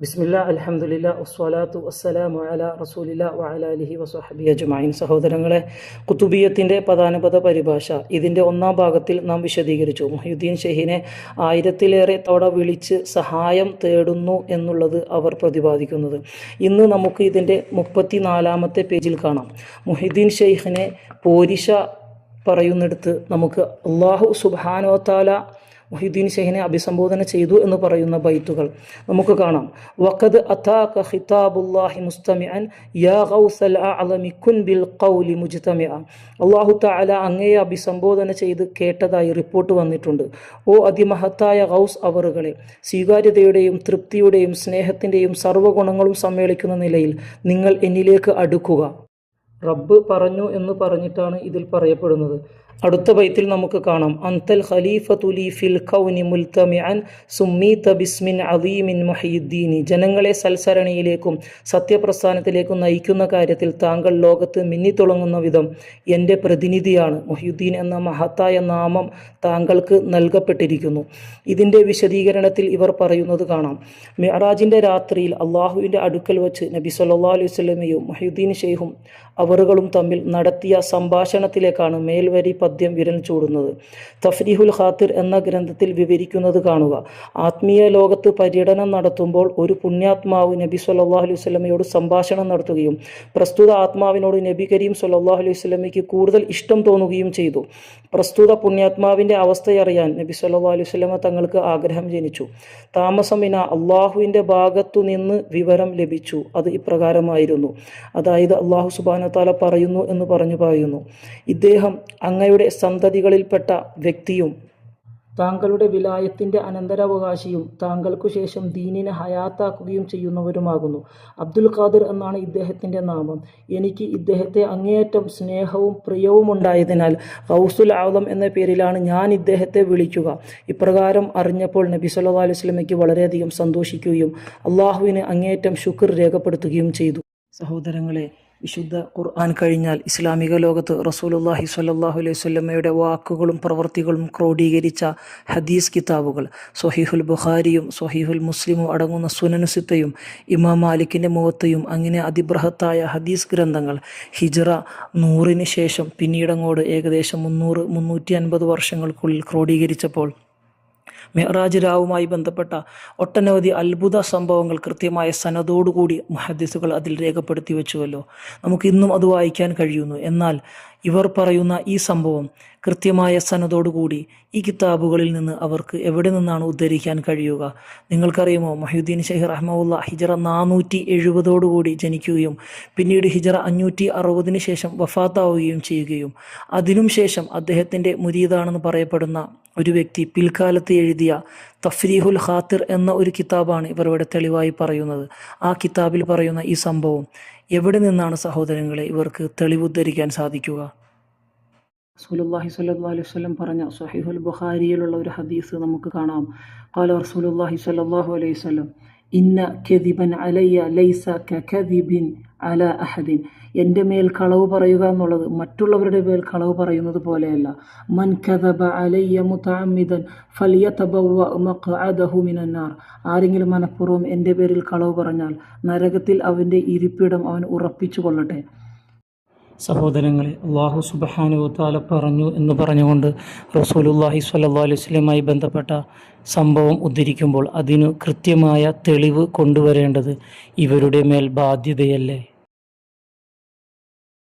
ബിസ്മില്ല അലഹമുല്ല വസ്വലാത്തു വസ്സലാമു അല റസൂലില്ല വഅല അലിഹി വസ്ഹബി അജ്മൈൻ സഹോദരങ്ങളെ കുത്തുബിയത്തിന്റെ പദാനുപത പരിഭാഷ ഇതിന്റെ ഒന്നാം ഭാഗത്തിൽ നാം വിശദീകരിച്ചു. മുഹ്യുദ്ദീൻ ഷെഹിനെ ആയിരത്തിലേറെ തവണ വിളിച്ച് സഹായം തേടുന്നു എന്നുള്ളത് അവർ പ്രതിപാദിക്കുന്നത്. ഇന്ന് നമുക്ക് ഇതിന്റെ മുപ്പത്തിനാലാമത്തെ പേജിൽ കാണാം. മുഹിദ്ദീൻ ഷെയ്ഖിനെ പോരിഷ പറയുന്നിടത്ത് നമുക്ക് അള്ളാഹു സുബാനോ താല മുഹിദ്ദീൻ ഷെഹിനെ അഭിസംബോധന ചെയ്തു എന്ന് പറയുന്ന ബൈത്തുകൾ. നമുക്ക് കാണാം. വഖദ് അതാക ഖിതാബുല്ലാഹി മുസ്തമിഅൻ യാ ഗൗസൽ അഅലമി കുൻ ബിൽ ഖൗലി മുജ്തമിഅ. അല്ലാഹു തആല അങ്ങയെ അഭിസംബോധന ചെയ്ത് കേട്ടതായി റിപ്പോർട്ട് വന്നിട്ടുണ്ട്. ഓ അതിമഹത്തായ ഗൗസ് അവറുകളെ സ്വീകാര്യതയുടെയും തൃപ്തിയുടെയും സ്നേഹത്തിന്റെയും സർവഗുണങ്ങളും സമ്മേളിക്കുന്ന നിലയിൽ നിങ്ങൾ എന്നിലേക്ക് അടുക്കുക. റബ്ബ് പറഞ്ഞു എന്ന് പറഞ്ഞിട്ടാണ് ഇതിൽ പറയപ്പെടുന്നത്. അടുത്ത ബൈത്തിൽ നമുക്ക് കാണാം. അന്തൽ ഖലീഫത്തുലി ഫിൽ ഖൗനി മുൽത്തമിഅൻ സുമ്മീത ബിസ്മിൻ അദീമിൻ മുഹീദ്ദീനി ജനങ്ങളെ സൽസരണിയിലേക്കും സത്യപ്രസ്ഥാനത്തിലേക്കും നയിക്കുന്ന കാര്യത്തിൽ താങ്കൾ ലോകത്ത് മിന്നിത്തുളങ്ങുന്ന വിധം എന്റെ പ്രതിനിധിയാണ്. മുഹീദ്ദീൻ എന്ന മഹത്തായ നാമം താങ്കൾക്ക് നൽകപ്പെട്ടിരിക്കുന്നു. ഇതിന്റെ വിശദീകരണത്തിൽ ഇവർ പറയുന്നത് കാണാം. മിഅറാജിന്റെ രാത്രിയിൽ അള്ളാഹുവിന്റെ അടുക്കൽ വച്ച് നബി സല്ലാ അലൈഹി സ്വലമയും മുഹീദ്ദീൻ ഷെയ്ഖും അവറുകളും തമ്മിൽ നടത്തിയ സംഭാഷണത്തിലേക്കാണ് മേൽവരി പദ്യം വിരൽ ചൂടുന്നത്. തഫ്രീഹുൽ ഖാത്തിർ എന്ന ഗ്രന്ഥത്തിൽ വിവരിക്കുന്നത് കാണുക. ആത്മീയ ലോകത്ത് പര്യടനം നടത്തുമ്പോൾ ഒരു പുണ്യാത്മാവ് നബി സല്ലാഹു അലൈഹി സ്വലമയോട് സംഭാഷണം നടത്തുകയും പ്രസ്തുത ആത്മാവിനോട് നബി കരീം സല്ലാഹു അലൈഹി സ്വലമയ്ക്ക് കൂടുതൽ ഇഷ്ടം തോന്നുകയും ചെയ്തു. പ്രസ്തുത പുണ്യാത്മാവിന്റെ അവസ്ഥയറിയാൻ നബി സല്ലാ അലൈഹി സ്വലമ തങ്ങൾക്ക് ആഗ്രഹം ജനിച്ചു. താമസം ഇന അള്ളാഹുവിന്റെ ഭാഗത്തു നിന്ന് വിവരം ലഭിച്ചു. അത് ഇപ്രകാരമായിരുന്നു. അതായത് അള്ളാഹു സുബാനത്താല പറയുന്നു എന്ന് പറഞ്ഞു പറയുന്നു. ഇദ്ദേഹം അങ്ങയുടെ സന്തതികളിൽപ്പെട്ട വ്യക്തിയും താങ്കളുടെ വിലായത്തിന്റെ അനന്തരാവകാശിയും താങ്കൾക്കു ശേഷം ദീനിനെ ഹയാത്താക്കുകയും ചെയ്യുന്നവരുമാകുന്നു. അബ്ദുൽ ഖാദിർ എന്നാണ് ഇദ്ദേഹത്തിന്റെ നാമം. എനിക്ക് ഇദ്ദേഹത്തെ അങ്ങേയറ്റം സ്നേഹവും പ്രിയവും ഉണ്ടായതിനാൽ ഹൗസുൽ ആദം എന്ന പേരിലാണ് ഞാൻ ഇദ്ദേഹത്തെ വിളിക്കുക. ഇപ്രകാരം അറിഞ്ഞപ്പോൾ നബി സല്ലാ അലൈഹി സ്വലമയ്ക്ക് വളരെയധികം സന്തോഷിക്കുകയും അള്ളാഹുവിന് അങ്ങേയറ്റം ശുക്ർ രേഖപ്പെടുത്തുകയും ചെയ്തു. സഹോദരങ്ങളെ വിശുദ്ധ ഖുർആൻ കഴിഞ്ഞാൽ ഇസ്ലാമിക ലോകത്ത് റസൂലുല്ലാഹി സ്വല്ലല്ലാഹു അലൈഹി വസല്ലമയുടെ വാക്കുകളും പ്രവൃത്തികളും ക്രോഡീകരിച്ച ഹദീസ് കിതാബുകൾ. സൊഹീഹുൽ ബുഖാരിയും സൊഹീഹുൽ മുസ്ലിമും അടങ്ങുന്ന സുനനുസിത്തയും ഇമാം മാലിക്കിന്റെ മുഖത്തയും അങ്ങനെ അതിബൃഹത്തായ ഹദീസ് ഗ്രന്ഥങ്ങൾ. ഹിജറ നൂറിന് ശേഷം പിന്നീടങ്ങോട് ഏകദേശം മുന്നൂറ് മുന്നൂറ്റി അൻപത് വർഷങ്ങൾക്കുള്ളിൽ ക്രോഡീകരിച്ചപ്പോൾ മെഹറാജ് രാവുമായി ബന്ധപ്പെട്ട ഒട്ടനവധി അത്ഭുത സംഭവങ്ങൾ കൃത്യമായ സനതോടുകൂടി മുഹദ്ദിസുകൾ അതിൽ രേഖപ്പെടുത്തി വെച്ചുവല്ലോ. നമുക്ക് ഇന്നും അത് വായിക്കാൻ കഴിയുന്നു. എന്നാൽ ഇവർ പറയുന്ന ഈ സംഭവം കൃത്യമായ സനതോടുകൂടി ഈ കിതാബുകളിൽ നിന്ന് അവർക്ക് എവിടെ നിന്നാണ് ഉദ്ധരിക്കാൻ കഴിയുക? നിങ്ങൾക്കറിയുമോ? മഹ്യുദ്ദീൻ ഷെയ്ഖ് റഹ്മുല്ല ഹിജറ നാനൂറ്റി എഴുപതോടുകൂടി ജനിക്കുകയും പിന്നീട് ഹിജറ അഞ്ഞൂറ്റി അറുപതിന് ശേഷം വഫാത്താവുകയും ചെയ്യുകയും. അതിനും ശേഷം അദ്ദേഹത്തിന്റെ മുരീദാണെന്ന് പറയപ്പെടുന്ന ഒരു വ്യക്തി പിൽക്കാലത്ത് എഴുതിയ തഫ്രീഹുൽ ഖാത്തിർ എന്ന ഒരു കിതാബാണ് ഇവർ ഇവിടെ തെളിവായി പറയുന്നത്. ആ കിതാബിൽ പറയുന്ന ഈ സംഭവം എവിടെ നിന്നാണ് സഹോദരങ്ങളെ ഇവർക്ക് തെളിവുദ്ധരിക്കാൻ സാധിക്കുക? റസൂലുള്ളാഹി സ്വല്ലല്ലാഹു അലൈഹി വസല്ലം പറഞ്ഞ സ്വഹീഹുൽ ബുഖാരിയിലുള്ള ഒരു ഹദീസ് നമുക്ക് കാണാം. ഖാല റസൂലുള്ളാഹി സ്വല്ലല്ലാഹു അലൈഹി വസല്ലം ഇന്ന കെതിബൻ അലയ്യ ലൈസ കെതിബിൻ അല അഹദിൻ. എന്റെ മേൽ കളവ് പറയുക എന്നുള്ളത് മറ്റുള്ളവരുടെ മേൽ കളവ് പറയുന്നത് പോലെയല്ല. മൻ കദബ അലയ്യ മുതാമിദൻ മിനന്നാർ. ആരെങ്കിലും മനഃപൂർവം എന്റെ പേരിൽ കളവ് പറഞ്ഞാൽ നരകത്തിൽ അവന്റെ ഇരിപ്പിടം അവൻ ഉറപ്പിച്ചു കൊള്ളട്ടെ. സഹോദരങ്ങളെ അള്ളാഹു സുബഹാനുവത്താല പറഞ്ഞു എന്ന് പറഞ്ഞുകൊണ്ട് റസൂലുല്ലാഹി സ്വല്ലാ അലൈഹി സ്വലമായി ബന്ധപ്പെട്ട സംഭവം ഉദ്ധരിക്കുമ്പോൾ അതിനു കൃത്യമായ തെളിവ് കൊണ്ടുവരേണ്ടത് ഇവരുടെ മേൽ ബാധ്യതയല്ലേ?